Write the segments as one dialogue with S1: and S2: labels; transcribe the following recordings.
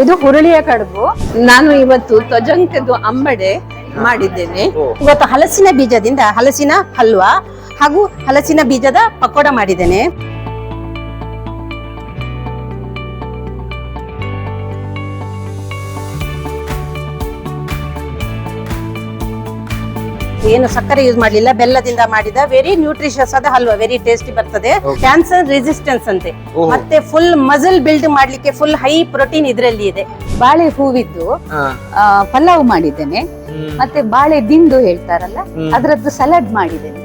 S1: ಇದು ಹುರುಳಿಯ ಕಡುಬು. ನಾನು ಇವತ್ತು ತ್ವಜಂಕದ್ದು ಅಂಬಡೆ ಮಾಡಿದ್ದೇನೆ.
S2: ಇವತ್ತು ಹಲಸಿನ ಬೀಜದಿಂದ ಹಲಸಿನ ಹಲ್ವಾ ಹಾಗೂ ಹಲಸಿನ ಬೀಜದ ಪಕೋಡ ಮಾಡಿದ್ದೇನೆ. ಏನು ಸಕ್ಕರೆ ಯೂಸ್ ಮಾಡಲಿಲ್ಲ ಬೆಲ್ಲದಿಂದ ಮಾಡಿದ ವೆರಿ ನ್ಯೂಟ್ರಿಷಿಯಸ್ ಆದ ಹಲ್ವಾ ವೆರಿ ಟೇಸ್ಟಿ ಬರ್ತದೆ. ಕ್ಯಾನ್ಸರ್ ರೆಸಿಸ್ಟೆನ್ಸ್ ಅಂತೆ. ಮತ್ತೆ ಫುಲ್ ಮಸಲ್ ಬಿಲ್ಡ್ ಮಾಡ್ಲಿಕ್ಕೆ ಫುಲ್ ಹೈ ಪ್ರೋಟೀನ್ ಇದರಲ್ಲಿ ಇದೆ.
S1: ಬಾಳೆ ಹೂವಿದ್ದು ಆ, ಪಲಾವ್ ಮಾಡಿದ್ದೇನೆ. ಮತ್ತೆ ಬಾಳೆ ದಿಂಡು ಹೇಳ್ತಾರಲ್ಲ ಅದರದ್ದು ಸಲಾಡ್ ಮಾಡಿದ್ದೇನೆ.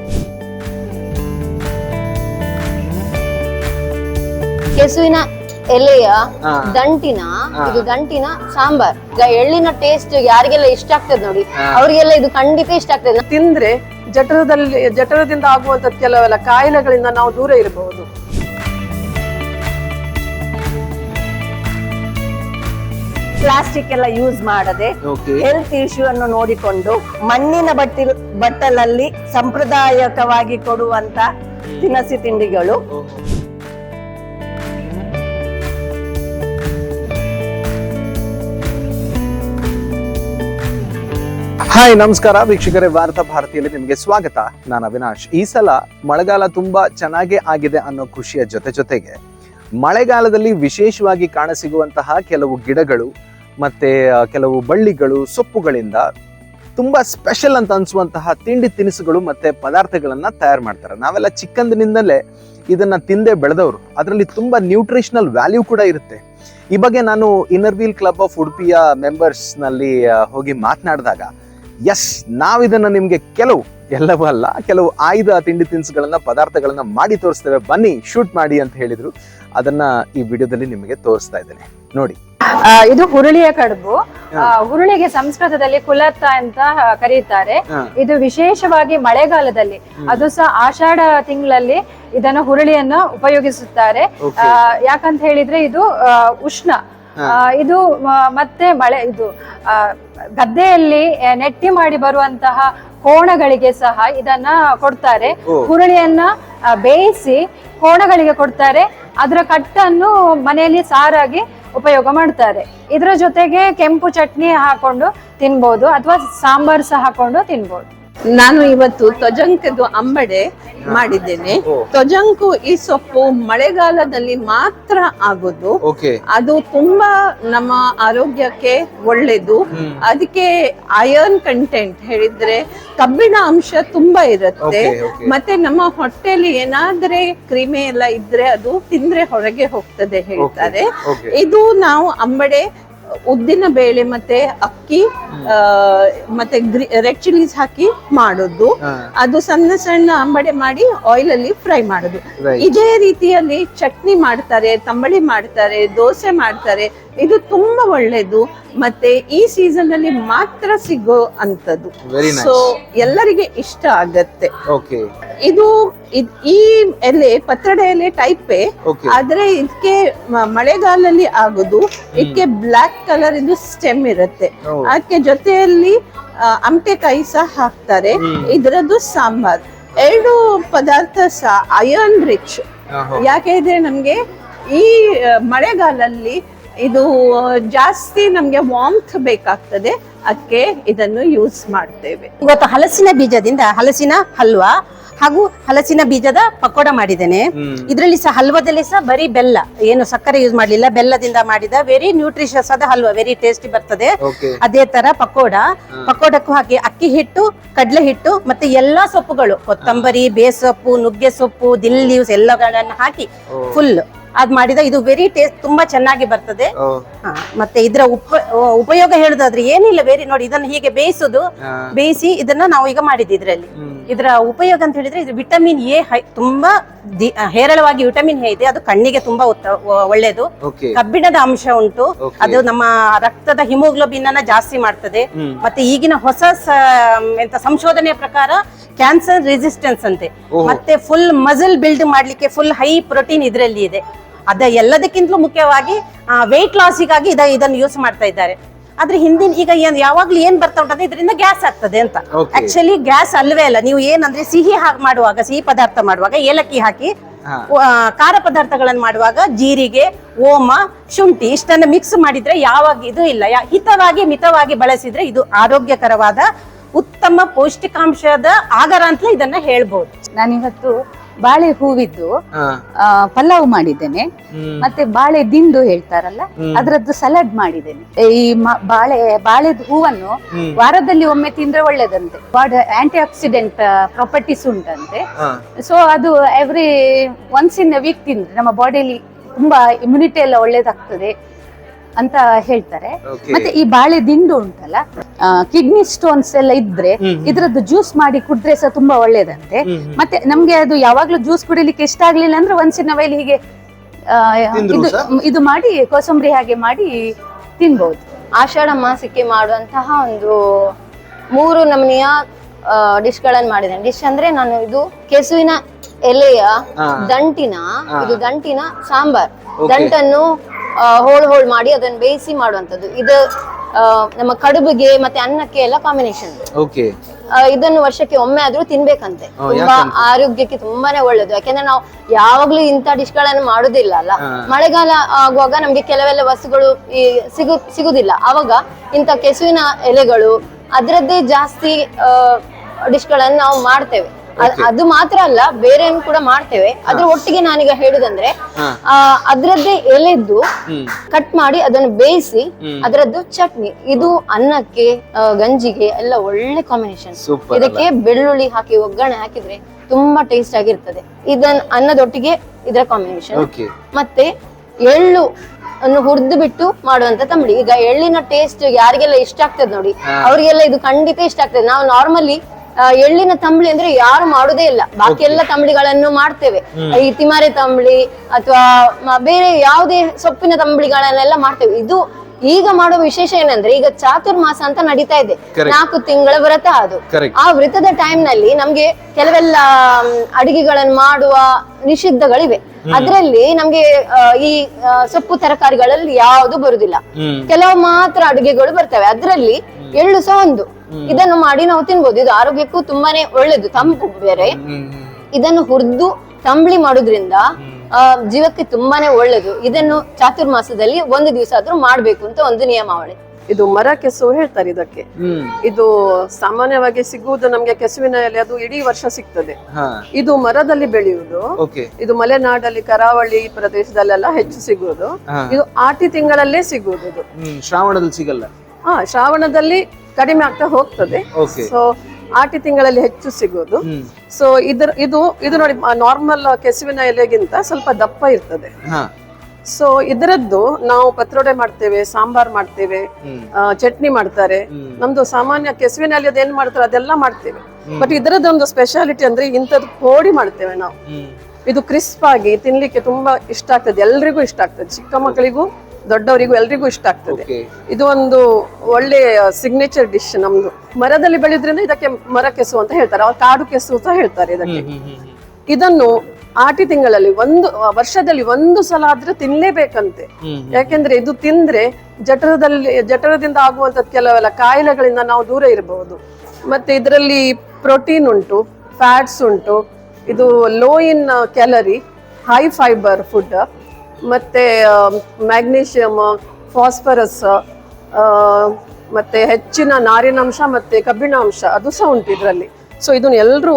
S3: ಕೆಸುವಿನ ಎಲೆಯ ದಂಟಿನ ಇದು ದಂಟಿನ ಸಾಂಬಾರ್. ಈಗ ಎಳ್ಳಿನ ಟೇಸ್ಟ್ ಯಾರಿಗೆಲ್ಲ ಇಷ್ಟ ಆಗ್ತದೆ ನೋಡಿ. ಅವರಿಗೆಲ್ಲ ಇದು ಖಂಡಿತ ಇಷ್ಟ ಆಗ್ತದೆ.
S4: ತಿಂದ್ರೆ ಜಠರದಲ್ಲಿ ಜಠರದಿಂದ ಆಗುವಂತ ಕೆಲವೆಲ್ಲ ಕಾಯಿಲೆಗಳಿಂದ ನಾವು ದೂರ ಇರಬಹುದು.
S2: ಪ್ಲಾಸ್ಟಿಕ್ ಎಲ್ಲ ಯೂಸ್ ಮಾಡದೆ ಹೆಲ್ತ್ ಇಶ್ಯೂ ಅನ್ನು ನೋಡಿಕೊಂಡು ಮಣ್ಣಿನ ಬಟ್ಟಿ ಬಟ್ಟಲಲ್ಲಿ ಸಂಪ್ರದಾಯಕವಾಗಿ ಕೊಡುವಂತ ದಿನಸಿ ತಿಂಡಿಗಳು
S5: ಹಾಯ್ ನಮಸ್ಕಾರ. ವೀಕ್ಷಕರೇ ವಾರ್ತಾ ಭಾರತಿಯಲ್ಲಿ ನಿಮಗೆ ಸ್ವಾಗತ. ನಾನು ಅವಿನಾಶ್. ಈ ಸಲ ಮಳೆಗಾಲ ತುಂಬಾ ಚೆನ್ನಾಗೇ ಆಗಿದೆ ಅನ್ನೋ ಖುಷಿಯ ಜೊತೆ ಜೊತೆಗೆ ಮಳೆಗಾಲದಲ್ಲಿ ವಿಶೇಷವಾಗಿ ಕಾಣಸಿಗುವಂತಹ ಕೆಲವು ಗಿಡಗಳು ಮತ್ತೆ ಕೆಲವು ಬಳ್ಳಿಗಳು ಸೊಪ್ಪುಗಳಿಂದ ತುಂಬಾ ಸ್ಪೆಷಲ್ ಅಂತ ಅನ್ಸುವಂತಹ ತಿಂಡಿ ತಿನಿಸುಗಳು ಮತ್ತೆ ಪದಾರ್ಥಗಳನ್ನ ತಯಾರು ಮಾಡ್ತಾರೆ. ನಾವೆಲ್ಲ ಚಿಕ್ಕಂದಿನಿಂದಲೇ ಇದನ್ನ ತಿಂದೇ ಬೆಳೆದವರು. ಅದರಲ್ಲಿ ತುಂಬಾ ನ್ಯೂಟ್ರಿಷನಲ್ ವ್ಯಾಲ್ಯೂ ಕೂಡ ಇರುತ್ತೆ. ಈ ಬಗ್ಗೆ ನಾನು ಇನ್ನರ್ವೀಲ್ ಕ್ಲಬ್ ಆಫ್ ಉಡುಪಿಯ ಮೆಂಬರ್ಸ್ನಲ್ಲಿ ಆ, ಹೋಗಿ ಮಾತನಾಡಿದಾಗ ಎಸ್ ನಾವಿದನ್ನ ನಿಮ್ಗೆ ಕೆಲವು ಎಲ್ಲವೂ ಅಲ್ಲ ಕೆಲವು ಆಯ್ದ ತಿಂಡಿ ತಿನಿಸುಗಳನ್ನ ಪದಾರ್ಥಗಳನ್ನ ಮಾಡಿ ತೋರಿಸ್ತೇವೆ. ಬನ್ನಿ ಶೂಟ್ ಮಾಡಿ ಅಂತ ಹೇಳಿದ್ರು. ಅದನ್ನ ಈ ವಿಡಿಯೋದಲ್ಲಿ ನಿಮಗೆ ತೋರಿಸ್ತಾ ಇದ್ದೇನೆ. ನೋಡಿ.
S1: ಇದು ಹುರುಳಿಯ ಕಡುಬು. ಹುರುಳಿಗೆ ಸಂಸ್ಕೃತದಲ್ಲಿ ಕುಲತ್ತ ಅಂತ ಕರೀತಾರೆ. ಇದು ವಿಶೇಷವಾಗಿ ಮಳೆಗಾಲದಲ್ಲಿ. ಅದು ಸಹ ಆಷಾಢ ತಿಂಗಳಲ್ಲಿ ಇದನ್ನು ಹುರುಳಿಯನ್ನ ಉಪಯೋಗಿಸುತ್ತಾರೆ. ಯಾಕಂತ ಹೇಳಿದ್ರೆ ಇದು ಉಷ್ಣ. ಇದು ಮತ್ತೆ ಮಳೆ ಇದು ಗದ್ದೆಯಲ್ಲಿ ನೆಟ್ಟಿ ಮಾಡಿ ಬರುವಂತಹ ಕೋಣಗಳಿಗೆ ಸಹ ಇದನ್ನ ಕೊಡ್ತಾರೆ. ಹುರುಳಿಯನ್ನ ಬೇಯಿಸಿ ಕೋಣಗಳಿಗೆ ಕೊಡ್ತಾರೆ. ಅದರ ಕಟ್ಟನ್ನು ಮನೆಯಲ್ಲಿ ಸಾರಾಗಿ ಉಪಯೋಗ ಮಾಡ್ತಾರೆ. ಇದರ ಜೊತೆಗೆ ಕೆಂಪು ಚಟ್ನಿ ಹಾಕೊಂಡು ತಿನ್ಬೋದು ಅಥವಾ ಸಾಂಬಾರ್ ಸಹ ಹಾಕೊಂಡು ತಿನ್ಬೋದು.
S4: ನಾನು ಇವತ್ತು ತ್ವಜಂಕದ್ದು ಅಂಬಡೆ ಮಾಡಿದ್ದೇನೆ. ತ್ವಜಂಕು ಈ ಸೊಪ್ಪು ಮಳೆಗಾಲದಲ್ಲಿ ಮಾತ್ರ ಆಗೋದು. ಅದು ತುಂಬಾ ನಮ್ಮ ಆರೋಗ್ಯಕ್ಕೆ ಒಳ್ಳೇದು. ಅದಕ್ಕೆ ಅಯರ್ನ್ ಕಂಟೆಂಟ್ ಹೇಳಿದ್ರೆ ಕಬ್ಬಿಣ ಅಂಶ ತುಂಬಾ ಇರುತ್ತೆ. ಮತ್ತೆ ನಮ್ಮ ಹೊಟ್ಟೆಲಿ ಏನಾದ್ರೆ ಕ್ರಿಮಿ ಎಲ್ಲ ಇದ್ರೆ ಅದು ತಿಂದ್ರೆ ಹೊರಗೆ ಹೋಗ್ತದೆ ಹೇಳ್ತಾರೆ. ಇದು ನಾವು ಅಂಬಡೆ ಉದ್ದಿನ ಬೇಳೆ ಮತ್ತೆ ಅಕ್ಕಿ ಆ, ಮತ್ತೆ ರೆಡ್ ಚಿಲ್ಲೀಸ್ ಹಾಕಿ ಮಾಡೋದು. ಅದು ಸಣ್ಣ ಸಣ್ಣ ಅಂಬಡೆ ಮಾಡಿ ಆಯಿಲ್ ಅಲ್ಲಿ ಫ್ರೈ ಮಾಡೋದು. ಇದೇ ರೀತಿಯಲ್ಲಿ ಚಟ್ನಿ ಮಾಡ್ತಾರೆ ತಂಬಳಿ ಮಾಡ್ತಾರೆ ದೋಸೆ ಮಾಡ್ತಾರೆ. ಇದು ತುಂಬಾ ಒಳ್ಳೇದು. ಮತ್ತೆ ಈ ಸೀಸನ್ ಅಲ್ಲಿ ಮಾತ್ರ ಸಿಗೋ ಅಂತದ್ದು. ಸೊ ಎಲ್ಲರಿಗೆ ಇಷ್ಟ ಆಗತ್ತೆ. ಇದು ಈ ಎಲೆ ಪತ್ರಡೆ ಎಲೆ ಟೈಪೇ ಆದ್ರೆ ಇದಕ್ಕೆ ಮಳೆಗಾಲಲ್ಲಿ ಮಳೆಗಾಲದಲ್ಲಿ ಆಗೋದು ಇದಕ್ಕೆ ಬ್ಲಾಕ್ ಕಲರ್ ಇದು ಸ್ಟೆಮ್ ಇರುತ್ತೆ. ಅದಕ್ಕೆ ಜೊತೆಯಲ್ಲಿ ಅಂಟೆಕಾಯಿ ಅಮಟೆಕಾಯಿ ಸಹ ಹಾಕ್ತಾರೆ. ಇದರದ್ದು ಸಾಂಬಾರ್. ಎರಡು ಪದಾರ್ಥ ಸಹ ಅಯರ್ನ್ ರಿಚ್ ಯಾಕೆ ಇದ್ರೆ ನಮ್ಗೆ ಈ ಮಳೆಗಾಲಲ್ಲಿ ಇದು ಜಾಸ್ತಿ ನಮ್ಗೆ ವಾಮ್ತ್ ಬೇಕಾಗ್ತದೆ. ಅದಕ್ಕೆ ಇದನ್ನು ಯೂಸ್ ಮಾಡ್ತೇವೆ.
S2: ಇವತ್ತು ಹಲಸಿನ ಬೀಜದಿಂದ ಹಲಸಿನ ಹಲ್ವಾ ಹಾಗೂ ಹಲಸಿನ ಬೀಜದ ಪಕೋಡ ಮಾಡಿದ್ದೇನೆ. ಇದರಲ್ಲಿ ಸಹ ಹಲ್ವಾದಲ್ಲಿ ಸಹ ಬರೀ ಬೆಲ್ಲ ಏನು ಸಕ್ಕರೆ ಯೂಸ್ ಮಾಡಲಿಲ್ಲ ಬೆಲ್ಲದಿಂದ ಮಾಡಿದ ವೆರಿ ನ್ಯೂಟ್ರಿಷಿಯಸ್ ಆದ ಹಲ್ವಾ ವೆರಿ ಟೇಸ್ಟಿ ಬರ್ತದೆ. ಅದೇ ತರ ಪಕೋಡ. ಪಕೋಡಕ್ಕೂ ಹಾಕಿ ಅಕ್ಕಿ ಹಿಟ್ಟು ಕಡಲೆ ಹಿಟ್ಟು ಮತ್ತೆ ಎಲ್ಲಾ ಸೊಪ್ಪುಗಳು ಕೊತ್ತಂಬರಿ ಬೇಸೊಪ್ಪು ನುಗ್ಗೆ ಸೊಪ್ಪು ದಿಲ್ ಲೀವ್ಸ್ ಎಲ್ಲಗಳನ್ನು ಹಾಕಿ ಫುಲ್ ಅದ್ ಮಾಡಿದ. ಇದು ವೆರಿ ಟೇಸ್ಟ್ ತುಂಬಾ ಚೆನ್ನಾಗಿ ಬರ್ತದೆ. ಹಾ, ಮತ್ತೆ ಇದರ ಉಪ ಉಪಯೋಗ ಹೇಳುದಾದ್ರೆ ಏನಿಲ್ಲ. ಬೇರೆ ನೋಡಿ ಇದನ್ನ ಹೀಗೆ ಬೇಯಿಸುದು ಬೇಯಿಸಿ ಇದನ್ನ ನಾವು ಈಗ ಮಾಡಿದ್ದು ಇದ್ರಲ್ಲಿ. ಇದರ ಉಪಯೋಗ ಅಂತ ಹೇಳಿದ್ರೆ ಇದು ವಿಟಮಿನ್ ಎ ತುಂಬಾ ದಿ- ಹೇರಳವಾಗಿ ವಿಟಮಿನ್ ಎ ಇದೆ. ಅದು ಕಣ್ಣಿಗೆ ತುಂಬಾ ಉತ್ತ- ಒ- ಒಳ್ಳೆಯದು.
S5: ಓಕೆ
S2: ಕಬ್ಬಿಣದ ಅಂಶ ಉಂಟು. ಅದು ನಮ್ಮ ರಕ್ತದ ಹಿಮೋಗ್ಲೋಬಿನ್ ಅನ್ನ ಜಾಸ್ತಿ ಮಾಡ್ತದೆ. ಮತ್ತೆ ಈಗಿನ ಹೊಸ ಸ- ಎಂತ ಸಂಶೋಧನೆಯ ಪ್ರಕಾರ ಕ್ಯಾನ್ಸರ್ ರೆಸಿಸ್ಟೆನ್ಸ್ ಅಂತೆ. ಮತ್ತೆ ಫುಲ್ ಮಸಲ್ ಬಿಲ್ಡ್ ಮಾಡ್ಲಿಕ್ಕೆ ಫುಲ್ ಹೈ ಪ್ರೋಟೀನ್ ಇದರಲ್ಲಿ ಇದೆ. ಅದ ಎಲ್ಲದಕ್ಕಿಂತಲೂ ಮುಖ್ಯವಾಗಿ ವೆಯ್ಟ್ ಲಾಸಿಗಾಗಿ ಇದ ಇದನ್ನು ಯೂಸ್ ಮಾಡ್ತಾ ಇದ್ದಾರೆ. ಆದ್ರೆ ಹಿಂದಿನ ಈಗ ಏನ್ ಯಾವಾಗ್ಲೂ ಏನ್ ಬರ್ತಾ ಉಂಟಂದ್ರೆ ಇದರಿಂದ ಗ್ಯಾಸ್ ಆಗ್ತದೆ ಅಂತ. ಆಕ್ಚುಲಿ ಗ್ಯಾಸ್ ಅಲ್ವೇ ಅಲ್ಲ. ನೀವು ಏನಂದ್ರೆ ಸಿಹಿ ಹಾಗೆ ಮಾಡುವಾಗ ಸಿಹಿ ಪದಾರ್ಥ ಮಾಡುವಾಗ ಏಲಕ್ಕಿ ಹಾಕಿ ಖಾರ ಪದಾರ್ಥಗಳನ್ನು ಮಾಡುವಾಗ ಜೀರಿಗೆ ಓಮ ಶುಂಠಿ ಇಷ್ಟನ್ನ ಮಿಕ್ಸ್ ಮಾಡಿದ್ರೆ ಯಾವಾಗ ಇದು ಇಲ್ಲ. ಯಾ- ಹಿತವಾಗಿ ಮಿತವಾಗಿ ಬಳಸಿದ್ರೆ ಇದು ಆರೋಗ್ಯಕರವಾದ ಉತ್ತಮ ಪೌಷ್ಟಿಕಾಂಶದ ಆಗರ ಅಂತಲೇ ಇದನ್ನ ಹೇಳ್ಬೋದು.
S6: ನಾನಿವತ್ತು ಬಾಳೆ ಹೂವಿದ್ದು ಪಲಾವ್ ಮಾಡಿದ್ದೇನೆ. ಮತ್ತೆ ಬಾಳೆ ದಿಂಡು ಹೇಳ್ತಾರಲ್ಲ ಅದರದ್ದು ಸಲಾಡ್ ಮಾಡಿದ್ದೇನೆ. ಈ ಬಾಳೆ ಬಾಳೆದ ಹೂವನ್ನು ವಾರದಲ್ಲಿ ಒಮ್ಮೆ ತಿಂದ್ರೆ ಒಳ್ಳೇದಂತೆ. ಬಾಡಿ ಆಂಟಿ ಆಕ್ಸಿಡೆಂಟ್ ಪ್ರಾಪರ್ಟೀಸ್ ಉಂಟಂತೆ. ಸೊ ಅದು ಎವ್ರಿ ಒನ್ಸ್ ಇನ್ ವೀಕ್ ತಿಂದ್ರೆ ನಮ್ಮ ಬಾಡಿಯಲ್ಲಿ ತುಂಬಾ ಇಮ್ಯುನಿಟಿ ಎಲ್ಲ ಒಳ್ಳೇದಾಗ್ತದೆ. ಅಂತ ಹೇಳ್ತಾರೆ. ಮತ್ತೆ ಈ ಬಾಳೆ ದಿಂಡು ಉಂಟಲ್ಲ ಕಿಡ್ನಿ ಸ್ಟೋನ್ಸ್ ಎಲ್ಲ ಇದ್ರೆ ಇದ್ರದ್ದು ಜ್ಯೂಸ್ ಮಾಡಿ ಕುಡಿದ್ರೆ ಸಹ ತುಂಬಾ ಒಳ್ಳೇದಂತೆ. ಮತ್ತೆ ನಮ್ಗೆ ಅದು ಯಾವಾಗ್ಲೂ ಜ್ಯೂಸ್ ಕುಡಿಲಿಕ್ಕೆ ಇಷ್ಟ ಆಗ್ಲಿಲ್ಲ ಅಂದ್ರೆ ಒಂದ್ಸಿನ ವೈಲಿ ಹೀಗೆ ಇದು ಇದು ಮಾಡಿ ಕೋಸಂಬರಿ ಹಾಗೆ ಮಾಡಿ ತಿನ್ಬಹುದು
S3: ಆಷಾಢ ಮಾಸಕ್ಕೆ ಮಾಡುವಂತಹ ಒಂದು ಮೂರು ನಮನೆಯ ಡಿಶ್ ಗಳನ್ನ ಮಾಡಿದ್ದೇನೆ. ಡಿಶ್ ಅಂದ್ರೆ ನಾನು ಇದು ಕೆಸುವಿನ ಎಲೆಯ ದಂಟಿನ ಇದು ದಂಟಿನ ಸಾಂಬಾರ್. ದಂಟನ್ನು ಹೋಳ್ ಹೋಳ್ ಮಾಡಿ ಅದನ್ನ ಬೇಯಿಸಿ ಮಾಡುವಂತದ್ದು ಇದು ನಮ್ಮ ಕಡುಬಿಗೆ ಮತ್ತೆ ಅನ್ನಕ್ಕೆ ಎಲ್ಲ ಕಾಂಬಿನೇಷನ್
S5: ಓಕೆ
S3: ಇದನ್ನು ವರ್ಷಕ್ಕೆ ಒಮ್ಮೆ ಆದ್ರೂ ತಿನ್ಬೇಕಂತೆ. ತುಂಬಾ ಆರೋಗ್ಯಕ್ಕೆ ತುಂಬಾನೇ ಒಳ್ಳೇದು. ಯಾಕೆಂದ್ರೆ ನಾವು ಯಾವಾಗ್ಲೂ ಇಂಥ ಡಿಶ್ಗಳನ್ನು ಮಾಡುದಿಲ್ಲ ಅಲ್ಲ? ಮಳೆಗಾಲ ಆಗುವಾಗ ನಮ್ಗೆ ಕೆಲವೆಲ್ಲ ವಸ್ತುಗಳು ಈ ಸಿಗು ಸಿಗುದಿಲ್ಲ. ಅವಾಗ ಇಂಥ ಕೆಸುವಿನ ಎಲೆಗಳು ಅದರದ್ದೇ ಜಾಸ್ತಿ ಡಿಶ್ಗಳನ್ನು ನಾವು ಮಾಡ್ತೇವೆ. ಅದ್- ಮಾತ್ರ ಅಲ್ಲ ಬೇರೆ ಕೂಡ ಮಾಡ್ತೇವೆ. ಅದ್ರ ಒಟ್ಟಿಗೆ ನಾನೀಗ ಹೇಳುದಂದ್ರೆ ಅದ್ರದ್ದೇ ಎಲೆದ್ದು ಕಟ್ ಮಾಡಿ ಅದನ್ನು ಬೇಯಿಸಿ ಅದರದ್ದು ಚಟ್ನಿ. ಇದು ಅನ್ನಕ್ಕೆ ಗಂಜಿಗೆ ಎಲ್ಲ ಒಳ್ಳೆ ಕಾಂಬಿನೇಷನ್ ಇದಕ್ಕೆ ಬೆಳ್ಳುಳ್ಳಿ ಹಾಕಿ ಒಗ್ಗರಣೆ ಹಾಕಿದ್ರೆ ತುಂಬಾ ಟೇಸ್ಟ್ ಆಗಿರ್ತದೆ. ಇದನ್ ಅನ್ನದೊಟ್ಟಿಗೆ ಇದರ ಕಾಂಬಿನೇಷನ್ ಮತ್ತೆ ಎಳ್ಳು ಅನ್ನು ಹುರಿದು ಬಿಟ್ಟು ಮಾಡುವಂತ ತಂಬಳಿ. ಈಗ ಎಳ್ಳಿನ ಟೇಸ್ಟ್ ಯಾರಿಗೆಲ್ಲ ಇಷ್ಟ ಆಗ್ತದೆ ನೋಡಿ ಅವರಿಗೆಲ್ಲ ಇದು ಖಂಡಿತ ಇಷ್ಟ ಆಗ್ತದೆ. ನಾವು ನಾರ್ಮಲಿ ಎಳ್ಳಿನ ತಂಬಳಿ ಅಂದ್ರೆ ಯಾರು ಮಾಡುದೇ ಇಲ್ಲ. ಬಾಕಿ ಎಲ್ಲ ತಂಬಳಿಗಳನ್ನು ಮಾಡ್ತೇವೆ. ಈ ತಿಮಾರೆ ತಂಬಳಿ ಅಥವಾ ಬೇರೆ ಯಾವುದೇ ಸೊಪ್ಪಿನ ತಂಬಳಿಗಳನ್ನೆಲ್ಲ ಮಾಡ್ತೇವೆ. ಇದು ಈಗ ಮಾಡೋ ವಿಶೇಷ ಏನಂದ್ರೆ ಈಗ ಚಾತುರ್ಮಾಸ ಅಂತ ನಡೀತಾ ಇದೆ. ನಾಲ್ಕು ತಿಂಗಳ ವ್ರತ ಅದು. ಆ ವ್ರತದ ಟೈಮ್ನಲ್ಲಿ ನಮ್ಗೆ ಕೆಲವೆಲ್ಲ ಅಡಿಗೆಗಳನ್ನು ಮಾಡುವ ನಿಷಿದ್ಧಗಳಿವೆ. ಅದರಲ್ಲಿ ನಮ್ಗೆ ಈ ಸೊಪ್ಪು ತರಕಾರಿಗಳಲ್ಲಿ ಯಾವುದು ಬರುದಿಲ್ಲ. ಕೆಲವು ಮಾತ್ರ ಅಡುಗೆಗಳು ಬರ್ತವೆ. ಅದರಲ್ಲಿ ಎಳ್ಳು ಸಹ ಒಂದು. ಇದನ್ನು ಮಾಡಿ ನಾವು ತಿನ್ಬೋದು. ಇದು ಆರೋಗ್ಯಕ್ಕೂ ತುಂಬಾನೇ ಒಳ್ಳೇದು. ತಂಪು ಬೇರೆ. ಇದನ್ನು ಹುರಿದು ತಂಬಳಿ ಮಾಡೋದ್ರಿಂದ ಆ, ಜೀವಕ್ಕೆ ತುಂಬಾನೇ ಒಳ್ಳೇದು. ಇದನ್ನು ಚಾತುರ್ಮಾಸದಲ್ಲಿ ಒಂದು ದಿವಸ ಆದ್ರೂ ಮಾಡ್ಬೇಕು ಅಂತ ಒಂದು ನಿಯಮಾವಳಿ.
S4: ಇದು ಮರ ಕೆಸು ಹೇಳ್ತಾರೆ ಇದಕ್ಕೆ. ಇದು ಸಾಮಾನ್ಯವಾಗಿ ಸಿಗುವುದು ನಮ್ಗೆ ಕೆಸುವಿನ ಎಲೆ ಅದು ಇಡೀ ವರ್ಷ ಸಿಗ್ತದೆ. ಇದು ಮರದಲ್ಲಿ ಬೆಳೆಯುವುದು.
S5: ಓಕೆ.
S4: ಇದು ಮಲೆನಾಡಲ್ಲಿ ಕರಾವಳಿ ಪ್ರದೇಶದಲ್ಲೆಲ್ಲ ಹೆಚ್ಚು ಸಿಗುವುದು. ಇದು ಆಟಿ ತಿಂಗಳಲ್ಲೇ ಸಿಗುವುದು ಇದು.
S5: ಶ್ರಾವಣದಲ್ಲಿ ಸಿಗಲ್ಲ.
S4: ಹಾ ಶ್ರಾವಣದಲ್ಲಿ ಕಡಿಮೆ ಆಗ್ತಾ ಹೋಗ್ತದೆ. ಸೊ ಆಟಿ ತಿಂಗಳಲ್ಲಿ ಹೆಚ್ಚು ಸಿಗೋದು. ಸೊ ಇದ್ರ ಇದು ಇದು ನೋಡಿ ನಾರ್ಮಲ್ ಕೆಸುವಿನ ಎಲೆಗಿಂತ ಸ್ವಲ್ಪ ದಪ್ಪ ಇರ್ತದೆ. ಸೊ ಇದರದ್ದು ನಾವು ಪತ್ರೊಡೆ ಮಾಡ್ತೇವೆ ಸಾಂಬಾರ್ ಮಾಡ್ತೇವೆ ಆ, ಚಟ್ನಿ ಮಾಡ್ತಾರೆ. ನಮ್ದು ಸಾಮಾನ್ಯ ಕೆಸುವಿನ ಎಲೆ ಏನ್ ಮಾಡ್ತಾರೆ ಅದೆಲ್ಲ ಮಾಡ್ತೇವೆ. ಬಟ್ ಇದರದ್ದೊಂದು ಸ್ಪೆಷಾಲಿಟಿ ಅಂದ್ರೆ ಇಂಥದ್ದು ಕೋಡಿ ಮಾಡ್ತೇವೆ ನಾವು. ಇದು ಕ್ರಿಸ್ಪ್ ಆಗಿ ತಿನ್ಲಿಕ್ಕೆ ತುಂಬಾ ಇಷ್ಟ ಆಗ್ತದೆ. ಎಲ್ರಿಗೂ ಇಷ್ಟ ಆಗ್ತದೆ. ಚಿಕ್ಕ ಮಕ್ಕಳಿಗೂ ದೊಡ್ಡವರಿಗೂ ಎಲ್ರಿಗೂ ಇಷ್ಟ ಆಗ್ತದೆ. ಇದು ಒಂದು ಒಳ್ಳೆ ಸಿಗ್ನೇಚರ್ ಡಿಶ್ ನಮ್ದು. ಮರದಲ್ಲಿ ಬೆಳೆದ್ರಿಂದ ಇದಕ್ಕೆ ಮರ ಕೆಸು ಅಂತ ಹೇಳ್ತಾರೆ. ಅವ್ರು ಕಾಡು ಕೆಸು ಅಂತ ಹೇಳ್ತಾರೆ ಇದಕ್ಕೆ. ಇದನ್ನು ಆಟಿ ತಿಂಗಳಲ್ಲಿ ಒಂದು ವರ್ಷದಲ್ಲಿ ಒಂದು ಸಲ ಆದ್ರೆ ತಿನ್ಲೇಬೇಕಂತೆ. ಯಾಕೆಂದ್ರೆ ಇದು ತಿಂದ್ರೆ ಜಠರದಲ್ಲಿ ಜಠರದಿಂದ ಆಗುವಂತ ಕೆಲವೆಲ್ಲ ಕಾಯಿಲೆಗಳಿಂದ ನಾವು ದೂರ ಇರಬಹುದು ಮತ್ತೆ ಇದರಲ್ಲಿ ಪ್ರೋಟೀನ್ ಉಂಟು ಫ್ಯಾಟ್ಸ್ ಉಂಟು. ಇದು low in calorie high fibre food ಮತ್ತೆ ಮ್ಯಾಗ್ನೀಷಿಯಮ್ ಫಾಸ್ಫರಸ್ ಮತ್ತೆ ಹೆಚ್ಚಿನ ನಾರಿನಾಂಶ ಮತ್ತೆ ಕಬ್ಬಿಣಾಂಶ ಅದು ಸಹ ಉಂಟು ಇದರಲ್ಲಿ. ಸೊ ಇದನ್ನ ಎಲ್ಲರೂ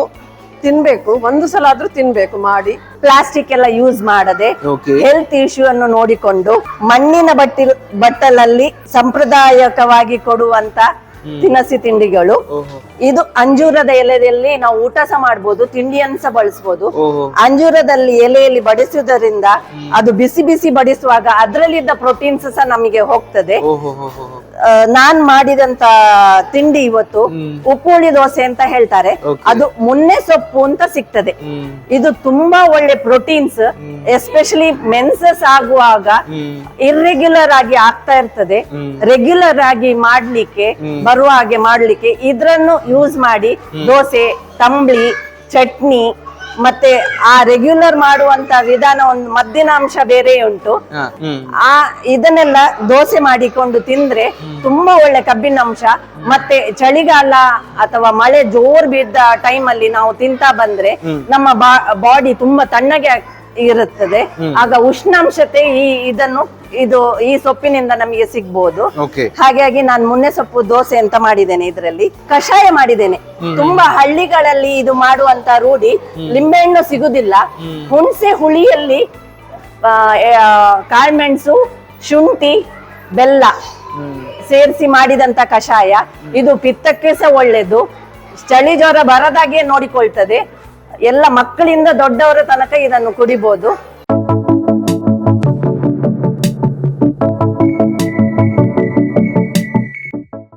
S4: ತಿನ್ಬೇಕು ಒಂದು ಸಲ ಆದ್ರೂ ತಿನ್ಬೇಕು ಮಾಡಿ.
S2: ಪ್ಲಾಸ್ಟಿಕ್ ಎಲ್ಲ ಯೂಸ್ ಮಾಡದೆ
S5: ಓಕೆ
S2: ಹೆಲ್ತ್ ಇಶ್ಯೂ ಅನ್ನು ನೋಡಿಕೊಂಡು ಮಣ್ಣಿನ ಬಟ್ಟಿ ಬಟ್ಟಲಲ್ಲಿ ಸಂಪ್ರದಾಯಕವಾಗಿ ಕೊಡುವಂತ ತಿನಸಿ ತಿಂಡಿಗಳು.
S5: ಓಹೋ.
S2: ಇದು ಅಂಜೂರದ ಎಲೆಯಲ್ಲಿ ನಾವು ಊಟ ಸಹ ಮಾಡ್ಬೋದು ತಿಂಡಿಯನ್ನು ಸಹ ಬಳಸ್ಬೋದು. ಅಂಜೂರದಲ್ಲಿ ಎಲೆಯಲ್ಲಿ ಬಡಿಸುವುದರಿಂದ ಅದು ಬಿಸಿ ಬಿಸಿ ಬಡಿಸುವಾಗ ಅದರಲ್ಲಿದ್ದ ಪ್ರೋಟೀನ್ಸ್ ಸಹ ನಮಗೆ ಹೋಗ್ತದೆ. ನಾನ್ ಮಾಡಿದಂತ ತಿಂಡಿ ಇವತ್ತು ಉಪ್ಪುಳಿ ದೋಸೆ ಅಂತ ಹೇಳ್ತಾರೆ. ಅದು ಮುನ್ನೆ ಸೊಪ್ಪು ಅಂತ ಸಿಗ್ತದೆ. ಇದು ತುಂಬಾ ಒಳ್ಳೆ ಪ್ರೋಟೀನ್ಸ್ ಎಸ್ಪೆಷಲಿ ಮೆನ್ಸಸ್ ಆಗುವಾಗ ಇರ್ರೆಗ್ಯುಲರ್ ಆಗಿ ಆಗ್ತಾ ಇರ್ತದೆ. ರೆಗ್ಯುಲರ್ ಆಗಿ ಮಾಡ್ಲಿಕ್ಕೆ ಬರುವ ಹಾಗೆ ಮಾಡ್ಲಿಕ್ಕೆ ಇದ್ರನ್ನು ಯೂಸ್ ಮಾಡಿ ದೋಸೆ ತಂಬ್ಳಿ ಚಟ್ನಿ
S3: ಮತ್ತೆ ಆ ರೆಗ್ಯುಲರ್ ಮಾಡುವಂತ ವಿಧಾನ ಒಂದು ಮದ್ದಿನ ಅಂಶ ಬೇರೆ ಉಂಟು. ಆ ಇದನ್ನೆಲ್ಲ ದೋಸೆ ಮಾಡಿಕೊಂಡು ತಿಂದ್ರೆ ತುಂಬಾ ಒಳ್ಳೆ ಕಬ್ಬಿನ ಅಂಶ ಮತ್ತೆ ಚಳಿಗಾಲ ಅಥವಾ ಮಳೆ ಜೋರ್ ಬಿದ್ದ ಟೈಮ್ ಅಲ್ಲಿ ನಾವು ತಿಂತಾ ಬಂದ್ರೆ ನಮ್ಮ ಬಾಡಿ ತುಂಬಾ ತಣ್ಣಗೆ ಇರುತ್ತದೆ. ಆಗ ಉಷ್ಣಾಂಶತೆ ಈ ಇದನ್ನು ಇದು ಈ ಸೊಪ್ಪಿನಿಂದ ನಮಗೆ ಸಿಗ್ಬೋದು. ಹಾಗಾಗಿ ನಾನು ಮುನ್ನೆ ಸೊಪ್ಪು ದೋಸೆ ಅಂತ ಮಾಡಿದ್ದೇನೆ ಇದರಲ್ಲಿ. ಕಷಾಯ ಮಾಡಿದ್ದೇನೆ. ತುಂಬಾ ಹಳ್ಳಿಗಳಲ್ಲಿ ಇದು ಮಾಡುವಂತ ರೂಢಿ. ಲಿಂಬೆಹಣ್ಣು ಸಿಗುದಿಲ್ಲ. ಹುಣಸೆ ಹುಳಿಯಲ್ಲಿ ಕಾಳ್ಮೆಣಸು ಶುಂಠಿ ಬೆಲ್ಲ ಸೇರಿಸಿ ಮಾಡಿದಂತ ಕಷಾಯ. ಇದು ಪಿತ್ತಕ್ಕೆ ಸಹ ಒಳ್ಳೇದು. ಚಳಿ ಜ್ವರ ಬರದಾಗೆ ನೋಡಿಕೊಳ್ತದೆ. ಎಲ್ಲ ಮಕ್ಕಳಿಂದ ದೊಡ್ಡವರ ತನಕ ಇದನ್ನು ಕುಡಿಬಹುದು